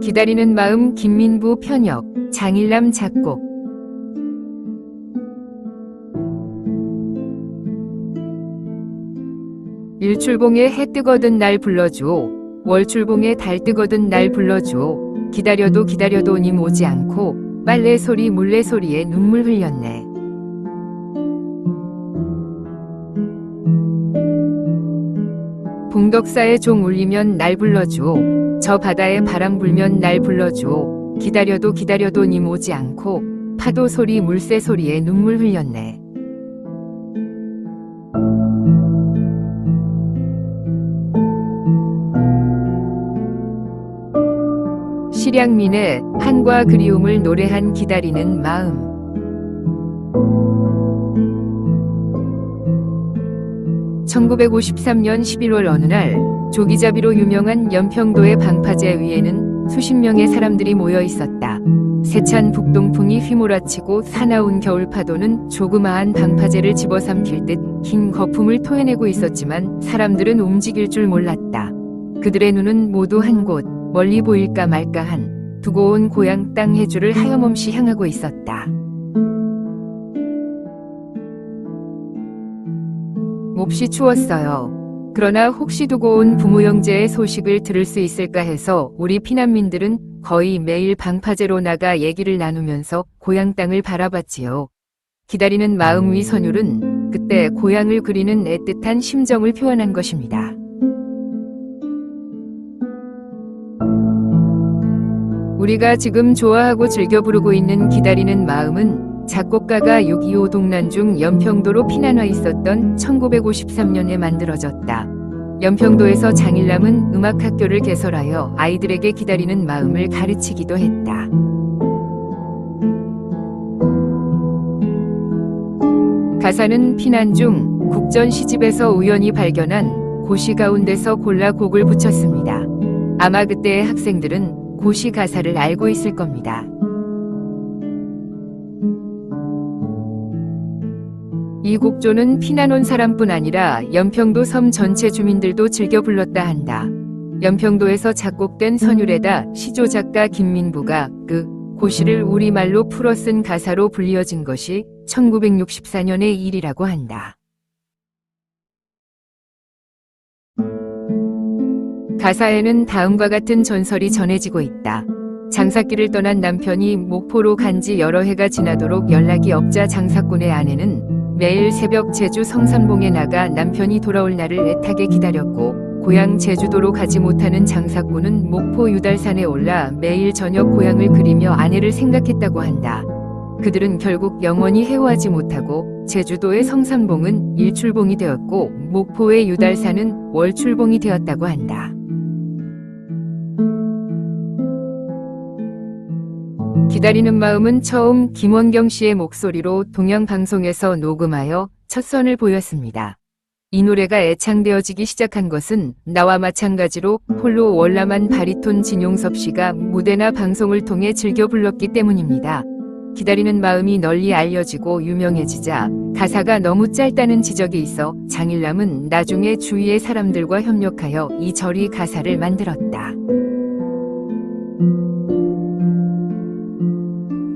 기다리는 마음 김민부 편역 장일남 작곡. 일출봉에 해 뜨거든 날 불러줘. 월출봉에 달 뜨거든 날 불러줘. 기다려도 기다려도 님 오지 않고 빨래 소리 물레 소리에 눈물 흘렸네. 봉덕사에 종 울리면 날 불러줘 저 바다에 바람 불면 날 불러줘 기다려도 기다려도 님 오지 않고 파도 소리 물새 소리에 눈물 흘렸네 실향민의 한과 그리움을 노래한 기다리는 마음. 1953년 11월 어느 날 조기잡이로 유명한 연평도의 방파제 위에는 수십 명의 사람들이 모여 있었다. 세찬 북동풍이 휘몰아치고 사나운 겨울 파도는 조그마한 방파제를 집어삼킬 듯 흰 거품을 토해내고 있었지만 사람들은 움직일 줄 몰랐다. 그들의 눈은 모두 한 곳, 멀리 보일까 말까한 두고 온 고향 땅 해주를 하염없이 향하고 있었다. 몹시 추웠어요. 그러나 혹시 두고 온 부모 형제의 소식을 들을 수 있을까 해서 우리 피난민들은 거의 매일 방파제로 나가 얘기를 나누면서 고향 땅을 바라봤지요. 기다리는 마음 위 선율은 그때 고향을 그리는 애틋한 심정을 표현한 것입니다. 우리가 지금 좋아하고 즐겨 부르고 있는 기다리는 마음은 작곡가가 6.25 동란 중 연평도로 피난 와 있었던 1953년에 만들어졌다. 연평도에서 장일남은 음악학교를 개설하여 아이들에게 기다리는 마음을 가르치기도 했다. 가사는 피난 중 국전 시집에서 우연히 발견한 고시 가운데서 골라 곡을 붙였습니다. 아마 그때의 학생들은 고시 가사를 알고 있을 겁니다. 이 곡조는 피난 온 사람뿐 아니라 연평도 섬 전체 주민들도 즐겨 불렀다 한다. 연평도에서 작곡된 선율에다 시조 작가 김민부가 그 고시를 우리말로 풀어 쓴 가사로 불리어진 것이 1964년의 일이라고 한다. 가사에는 다음과 같은 전설이 전해지고 있다. 장사길을 떠난 남편이 목포로 간 지 여러 해가 지나도록 연락이 없자 장사꾼의 아내는 매일 새벽 제주 성산봉에 나가 남편이 돌아올 날을 애타게 기다렸고 고향 제주도로 가지 못하는 장사꾼은 목포 유달산에 올라 매일 저녁 고향을 그리며 아내를 생각했다고 한다. 그들은 결국 영원히 헤어하지 못하고 제주도의 성산봉은 일출봉이 되었고 목포의 유달산은 월출봉이 되었다고 한다. 기다리는 마음은 처음 김원경 씨의 목소리로 동양방송에서 녹음하여 첫 선을 보였습니다. 이 노래가 애창되어지기 시작한 것은 나와 마찬가지로 홀로 월남한 바리톤 진용섭 씨가 무대나 방송을 통해 즐겨 불렀기 때문입니다. 기다리는 마음이 널리 알려지고 유명해지자 가사가 너무 짧다는 지적이 있어 장일남은 나중에 주위의 사람들과 협력하여 이 절이 가사를 만들었다.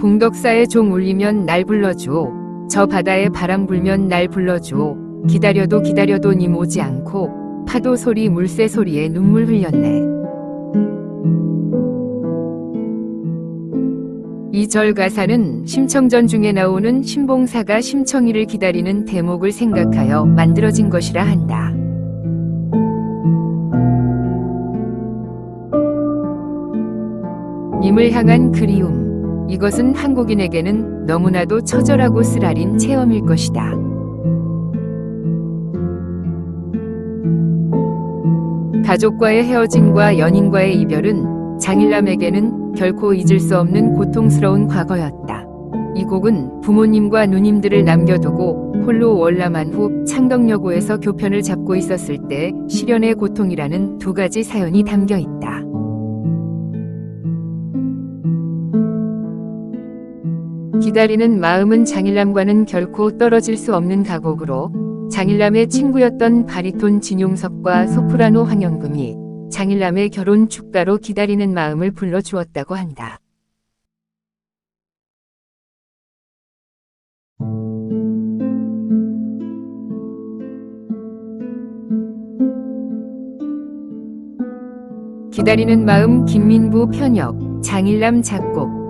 봉덕사에 종 울리면 날 불러줘. 저 바다에 바람 불면 날 불러줘. 기다려도 기다려도 님 오지 않고 파도 소리 물새 소리에 눈물 흘렸네. 이 절 가사는 심청전 중에 나오는 신봉사가 심청이를 기다리는 대목을 생각하여 만들어진 것이라 한다. 님을 향한 그리움. 이것은 한국인에게는 너무나도 처절하고 쓰라린 체험일 것이다. 가족과의 헤어짐과 연인과의 이별은 장일남에게는 결코 잊을 수 없는 고통스러운 과거였다. 이 곡은 부모님과 누님들을 남겨두고 홀로 월남한 후 창덕여고에서 교편을 잡고 있었을 때 실연의 고통이라는 두 가지 사연이 담겨 있다. 기다리는 마음은 장일남과는 결코 떨어질 수 없는 가곡으로 장일남의 친구였던 바리톤 진용섭과 소프라노 황영금이 장일남의 결혼 축가로 기다리는 마음을 불러주었다고 한다. 기다리는 마음 김민부 편역 장일남 작곡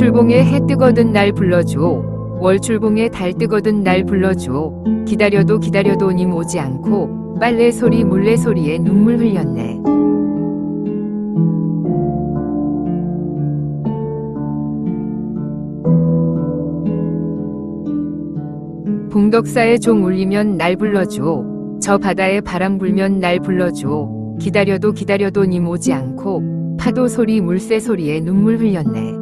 일출봉에 해 뜨거든 날 불러줘. 월출봉에 달 뜨거든 날 불러줘. 기다려도 기다려도 님 오지 않고 빨래 소리 물레 소리에 눈물 흘렸네. 봉덕사에 종 울리면 날 불러줘. 저 바다에 바람 불면 날 불러줘. 기다려도 기다려도 님 오지 않고 파도 소리 물새 소리에 눈물 흘렸네